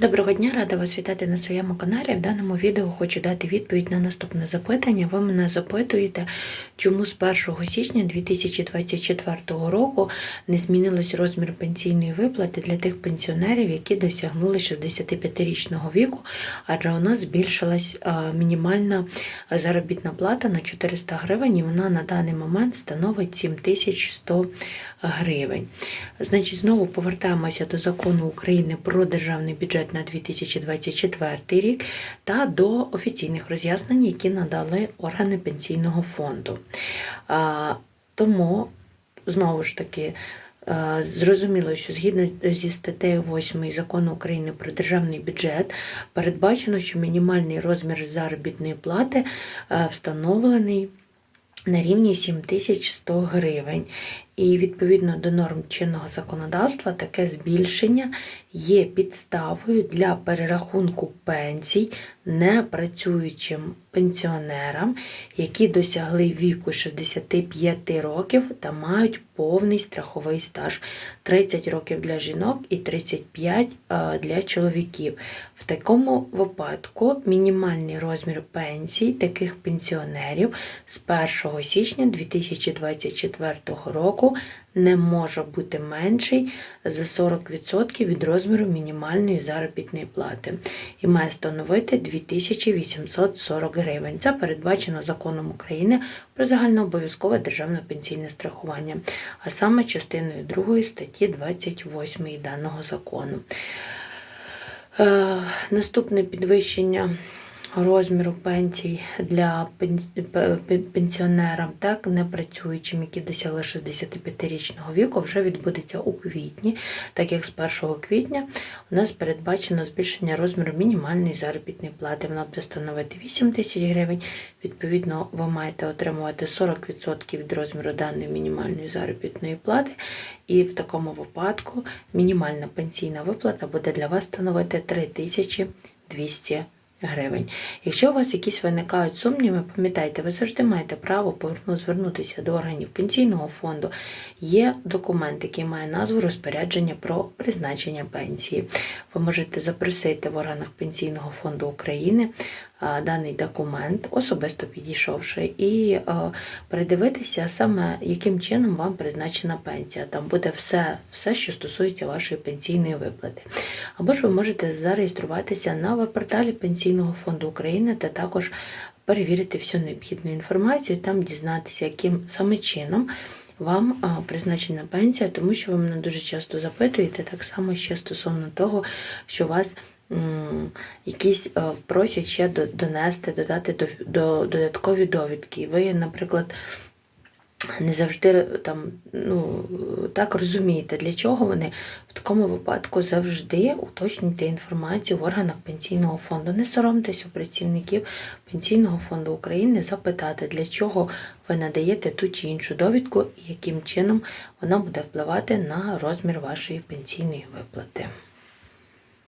Доброго дня, рада вас вітати на своєму каналі. В даному відео хочу дати відповідь на наступне запитання. Ви мене запитуєте, чому з 1 січня 2024 року не змінилось розмір пенсійної виплати для тих пенсіонерів, які досягнули 65-річного віку, адже у нас збільшилась мінімальна заробітна плата на 400 гривень, і вона на даний момент становить 7100 гривень. Значить, знову повертаємося до закону України про державний бюджет на 2024 рік та до офіційних роз'яснень, які надали органи пенсійного фонду. Тому, знову ж таки, е, Зрозуміло, що згідно зі статтею 8 закону України про державний бюджет передбачено, що мінімальний розмір заробітної плати е, встановлений на рівні 7100 гривень. І відповідно до норм чинного законодавства таке збільшення є підставою для перерахунку пенсій непрацюючим пенсіонерам, які досягли віку 65 років та мають повний страховий стаж 30 років для жінок і 35 е, для чоловіків. В такому випадку мінімальний розмір пенсій таких пенсіонерів з 1 січня 2024 року не може бути менший за 40% від розміру мінімальної заробітної плати і має становити 2840 гривень. Це передбачено законом України про загальнообов'язкове державне пенсійне страхування, а саме частиною 2 статті 28 даного закону. Е, наступне підвищення розміру пенсій для пен- пе- пе- пенсіонерам, так не працюючим, які досягли 65-річного віку, вже відбудеться у квітні, так як з 1 квітня у нас передбачено збільшення розміру мінімальної заробітної плати. Вона буде становити 8 тисяч гривень. Відповідно, ви маєте отримувати 40% від розміру даної мінімальної заробітної плати. І в такому випадку мінімальна пенсійна виплата буде для вас становити 3200 гривень. Якщо у вас якісь виникають сумніви, пам'ятайте, ви завжди маєте право звернутися до органів пенсійного фонду. Є документ, який має назву розпорядження про призначення пенсії. Ви можете запросити в органах пенсійного фонду України даний документ, особисто підійшовши, і передивитися саме, яким чином вам призначена пенсія. Там буде все, все, що стосується вашої пенсійної виплати. Або ж ви можете зареєструватися на веб-порталі Пенсійного фонду України та також перевірити всю необхідну інформацію, там дізнатися, яким саме чином вам а, призначена пенсія, тому що ви мене дуже часто запитуєте, так само ще стосовно того, що вас якісь просять ще донести, додати до, до додаткові довідки. Ви, наприклад, не завжди там ну так розумієте, для чого вони в такому випадку завжди уточнюйте інформацію в органах пенсійного фонду. Не соромтесь у працівників пенсійного фонду України запитати, для чого ви надаєте ту чи іншу довідку і яким чином вона буде впливати на розмір вашої пенсійної виплати.